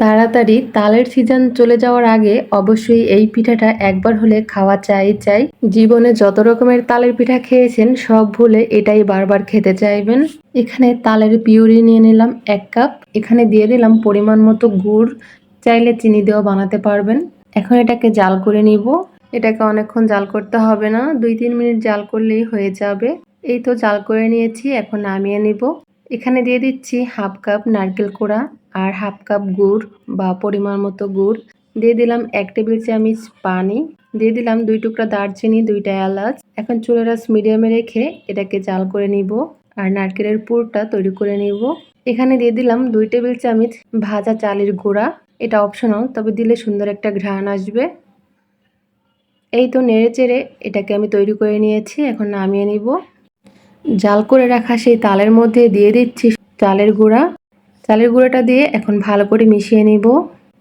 তাড়াতাড়ি তালের সিজন চলে যাওয়ার আগে অবশ্যই এই পিঠাটা একবার হলে খাওয়া চাই চাই। জীবনে যত রকমের তালের পিঠা খেয়েছেন, সব ভুলে এটাই বারবার খেতে চাইবেন। এখানে তালের পিউরি নিয়ে নিলাম এক কাপ। এখানে দিয়ে দিলাম পরিমাণ মতো গুড়। চাইলে চিনি দিয়েও বানাতে পারবেন। এখন এটাকে জাল করে নিব। এটাকে অনেকক্ষণ জাল করতে হবে না, দুই তিন মিনিট জাল করলেই হয়ে যাবে। এই তো জাল করে নিয়েছি, এখন নামিয়ে নিব। এখানে দিয়ে দিচ্ছি হাফ কাপ নারকেল কোড়া। আর হাফ কাপ গুড় বা পরিমাণ মতো গুড়। দিয়ে দিলাম এক টেবিল চামচ পানি। দিয়ে দিলাম দুই টুকরা দারচিনি, দুইটা এলাচ। এখন চুলের আঁচ মিডিয়ামে রেখে এটাকে জাল করে নিব আর নারকেলের পুরটা তৈরি করে নিব। এখানে দিয়ে দিলাম দুই টেবিল চামচ ভাজা চালের গুঁড়া। এটা অপশনাল তবে দিলে সুন্দর একটা ঘ্রাণ আসবে। এই তো নেড়ে চেড়ে এটাকে আমি তৈরি করে নিয়েছি, এখন নামিয়ে নিব। জাল করে রাখা সেই তালের মধ্যে দিয়ে দিচ্ছি চালের গুঁড়া। চালের গুঁড়াটা দিয়ে এখন ভালো করে মিশিয়ে নিব।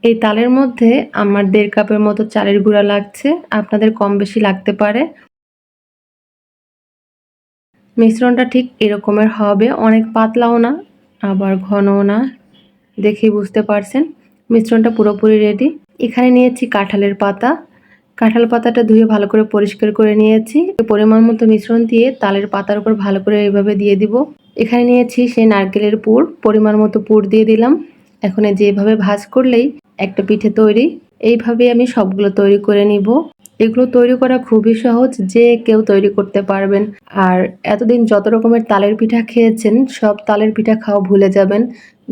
এই তালের মধ্যে আমার দেড় কাপের মতো চালের গুঁড়া লাগছে। আপনাদের কম বেশি লাগতে পারে। মিশ্রণটা ঠিক এরকমের হবে। অনেক পাতলাও না, আবার ঘনও না। দেখেই বুঝতে পারছেন? মিশ্রণটা পুরোপুরি রেডি এখানে নিয়েছি কাঁঠালের পাতা। কাঁঠাল পাতাটা ধুয়ে ভালো করে পরিষ্কার করে নিয়েছি। পরিমাণ মতো মিশ্রণ দিয়ে তালের পাতার উপর ভালো করে এইভাবে দিয়ে দিব। এখানে নিয়েছি সেই নারকেলের পুর, পরিমাণ মতো পুর দিয়ে দিলাম। এখন যেভাবে ভাজ করলেই একটা পিঠে তৈরি। এইভাবে আমি সবগুলো তৈরি করে নিব। এগুলো তৈরি করা খুবই সহজ, যে কেউ তৈরি করতে পারবেন। আর এতদিন যত রকমের তালের পিঠা খেয়েছেন, সব তালের পিঠা খাওয়া ভুলে যাবেন।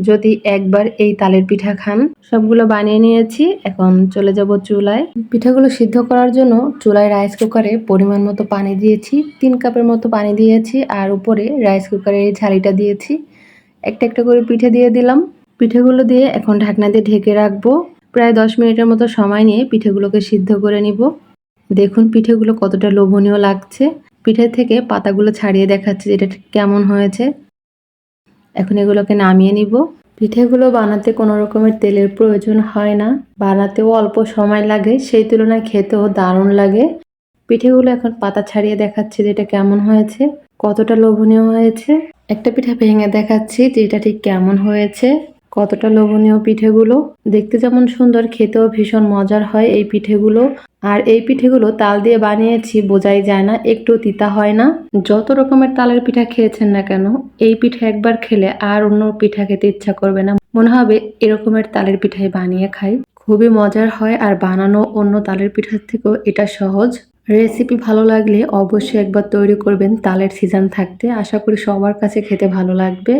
যদি একবার এই তালের পিঠা খান। সবগুলো বানিয়ে নিয়েছি, এখন চলে যাব চুলায়। পিঠাগুলো সিদ্ধ করার জন্য চুলায় রাইস কুকারে পরিমাণ মতো পানি দিয়েছি। তিন কাপের মতো পানি দিয়েছি, আর উপরে রাইস কুকারে এই ঝালিটা দিয়েছি। একটা একটা করে পিঠে দিয়ে দিলাম। পিঠেগুলো দিয়ে এখন ঢাকনা দিয়ে ঢেকে রাখব। প্রায় দশ মিনিটের মতো সময় নিয়ে পিঠেগুলোকে সিদ্ধ করে নিব। দেখুন পিঠেগুলো কতটা লোভনীয় লাগছে। পিঠে থেকে পাতাগুলো ছাড়িয়ে দেখাচ্ছে যেটা কেমন হয়েছে। এখন এগুলোকে নামিয়ে নিব। পিঠেগুলো বানাতে কোনো রকমের তেলের প্রয়োজন হয় না। বানাতেও অল্প সময় লাগে, সেই তুলনায় খেতেও দারুণ লাগে। পিঠেগুলো এখন পাতা ছাড়িয়ে দেখাচ্ছে যেটা কেমন হয়েছে, কতটা লোভনীয় হয়েছে। একটা পিঠা ভেঙে দেখাচ্ছি যে এটা ঠিক কেমন হয়েছে। কতটা লোভনীয় পিঠেগুলো। দেখতে যেমন সুন্দর, খেতেও ভীষণ মজার হয় এই পিঠেগুলো। আর এই পিঠেগুলো তাল দিয়ে বানিয়েছি, বোঝাই যায় না, একটু তিতা হয় না। যত রকমের তালের পিঠা খেয়েছেন না কেন, এই পিঠা একবার খেলে আর অন্য পিঠা খেতে ইচ্ছা করবে না। মনে হবে এরকমের তালের পিঠাই বানিয়ে খাই। খুবই মজার হয় আর বানানো অন্য তালের পিঠার থেকেও এটা সহজ। রেসিপি ভালো লাগলে অবশ্যই একবার তৈরি করবেন, তালের সিজন থাকতে। আশা করি সবার কাছে খেতে ভালো লাগবে।